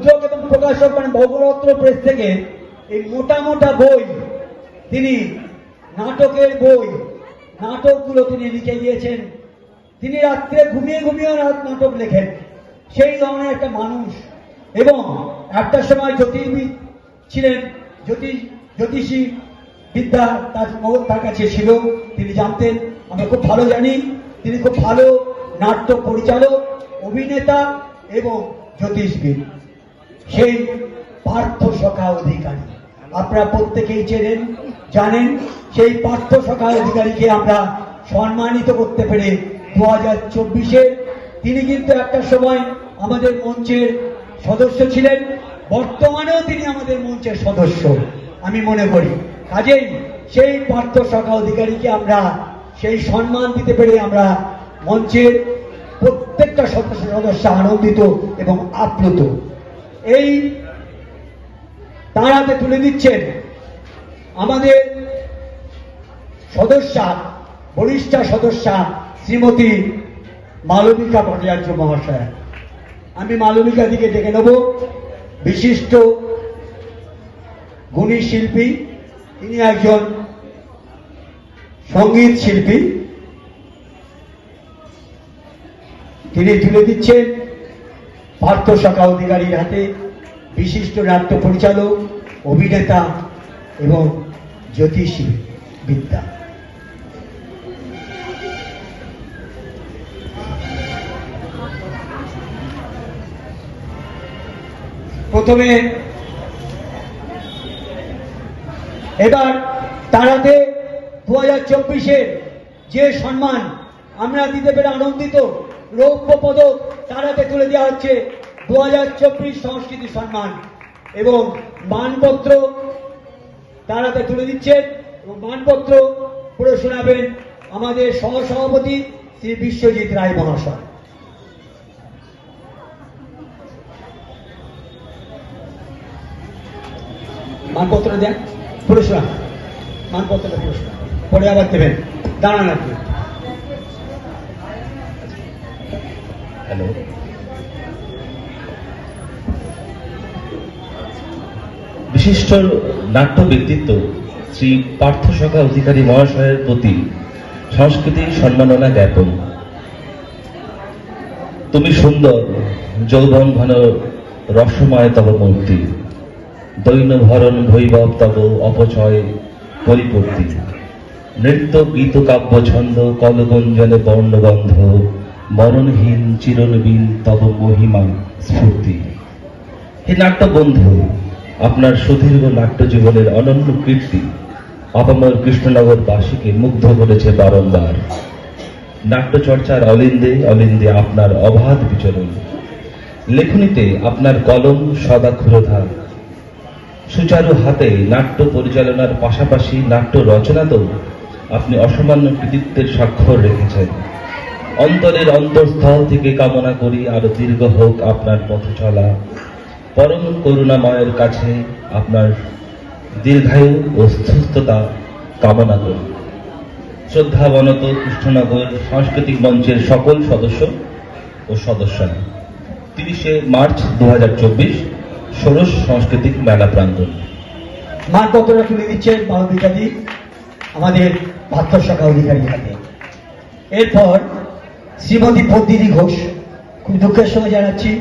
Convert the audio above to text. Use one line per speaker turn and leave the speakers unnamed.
মুদ্রক এবং প্রকাশক মানে ভগরত্র প্রেস থেকে এই মোটা মোটা বই তিনি, নাটকের বই, নাটকগুলো তিনি লিখে দিয়েছেন। তিনি রাত্রে ঘুমিয়ে ঘুমিয়ে রাত নাটক লেখেন। সেই ধরনের একটা মানুষ এবং একটা সময় জ্যোতির্বিদ ছিলেন জ্যোতিষ জ্যোতিষী বিদ্যা তার তার কাছে ছিল, তিনি জানতেন, আমরা খুব ভালো জানি, তিনি খুব ভালো নাট্য পরিচালক, অভিনেতা এবং জ্যোতিষবিদ। সেই পার্থ সখা অধিকারী। আপনারা প্রত্যেকেই চেনেন, জানেন, সেই পার্থ সখা অধিকারীকে আমরা সম্মানিত করতে পেরে দু হাজার চব্বিশে তিনি কিন্তু একটা সময় আমাদের মঞ্চের সদস্য ছিলেন, বর্তমানেও তিনি আমাদের মঞ্চের সদস্য, আমি মনে করি। কাজেই সেই পার্থ সখা অধিকারীকে আমরা সেই সম্মান দিতে পেরে আমরা মঞ্চের প্রত্যেকটা সদস্য সদস্য আনন্দিত এবং আপ্লুত। এই তার হাতে তুলে দিচ্ছেন আমাদের সদস্যা, বরিষ্ঠা সদস্যা শ্রীমতী মালবিকা ভট্টাচার্য মহাশয়া। আমি মালবিকা দিকে ডেকে নেব। বিশিষ্ট গুণী শিল্পী, তিনি একজন সংগীত শিল্পী। তিনি তুলে দিচ্ছেন। পার্থ শাখা অধিকারীর হাতে বিশিষ্ট নাট্য পরিচালক, অভিনেতা এবং জ্যোতিষী বিদ্যা। প্রথমে এবার তারাতে দু হাজার যে সম্মান আমরা দিতে পেরে আনন্দিত রৌপ্য পদক তারাতে তুলে দেওয়া হচ্ছে দু হাজার চব্বিশ সংস্কৃতি সম্মান এবং মানপত্র তারাতে তুলে দিচ্ছেন এবং মানপত্র পড়ে শোনাবেন আমাদের সহসভাপতি শ্রী বিশ্বজিৎ রায় মহাশয়। মানপত্র দেন, পড়ে শোনান। মানপত্রটা পড়ে শোনান। পরে আবার দেবেন। দাঁড়ান আপনি।
হ্যালো। বিশিষ্ট নাট্য ব্যক্তিত্ব শ্রী পার্থ সখা অধিকারী মহাশয়ের প্রতি সংস্কৃতি সম্মাননা জ্ঞাপন। তুমি সুন্দর যৌবন ঘন রসময় তব মূর্তি দৈন ভরণ ভৈভব তব অপচয় পরিপূর্তি, নৃত্য, গীত, কাব্য, ছন্দ, কলগঞ্জনে বর্ণগন্ধ মরণহীন চিরনবীন তব মহিমা স্ফূর্তি। হে নাট্য বন্ধু আপনার সুদীর্ঘ নাট্য জীবনের অনন্য কীর্তি আপামর কৃষ্ণনগর বাসীকে মুগ্ধ করেছে বারংবার। নাট্য চর্চার অলিন্দে অলিন্দে আপনার অবাধ বিচরণ। লেখনীতে আপনার কলম সদা ক্ষুরধার সুচারু হাতে নাট্য পরিচালনার পাশাপাশি নাট্য রচনাতেও আপনি অসামান্য কৃতিত্বের স্বাক্ষর রেখেছেন। অন্তরের অন্তঃস্থল থেকে কামনা করি আরও দীর্ঘ হোক আপনার পথ চলা। পরম করুণাময়ের কাছে আপনার দীর্ঘায়ু ও সুস্থতা কামনা করি। শ্রদ্ধাবনত কৃষ্ণনগর সাংস্কৃতিক মঞ্চের সকল সদস্য ও সদস্যরা। তিরিশে মার্চ দু হাজার চব্বিশ ষোড়শ সাংস্কৃতিক মেলা প্রাঙ্গণ।
মানপত্রটা তুলে দিচ্ছেন মালবিকাজি আমাদের পার্থ শাখা অধিকারী হাতে এরপর শ্রীমতী পদ্মিনী ঘোষ খুব দুঃখের সঙ্গে জানাচ্ছি।